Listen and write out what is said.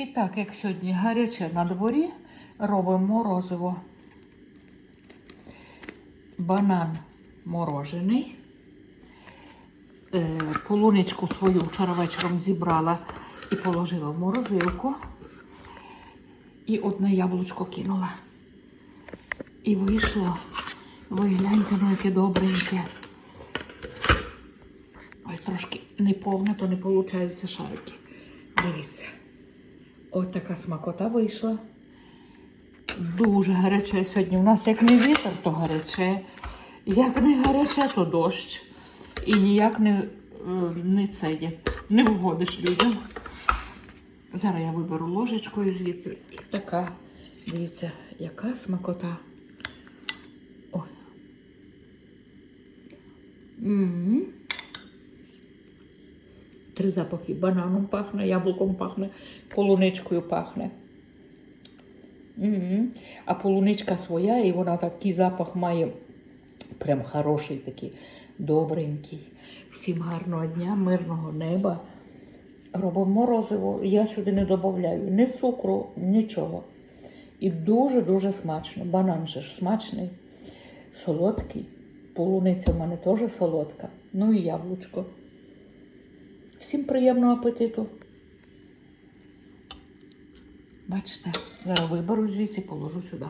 І так, як сьогодні гаряче на дворі, робимо морозиво. Банан морожений. Е, полуничку свою вчора вечором зібрала і положила в морозилку. І одне яблучко кинула. І вийшло. Ви гляньте, ну яке добреньке. Ой, трошки не повне, то не виходить шарики. Дивіться. Ось така смакота вийшла. Дуже гаряче сьогодні. У нас як не вітер, то гаряче. Як не гаряче, то дощ. І ніяк не, е, не це є. Не вгодиш людям. Зараз я виберу ложечкою звідти. І така, дивіться, яка смакота. Ой. м Три запахи. Бананом пахне, яблуком пахне, полуничкою пахне. м А полуничка своя, і вона такий запах має прям хороший такий, добренький. Всім гарного дня, мирного неба. Робимо морозиво. Я сюди не додаю ні цукру, нічого. І дуже-дуже смачно. Банан же ж смачний, солодкий. Полуниця в мене теж солодка. Ну і яблучко. Всім приємного апетиту. Бачите, зараз виберу звідси, положу сюди.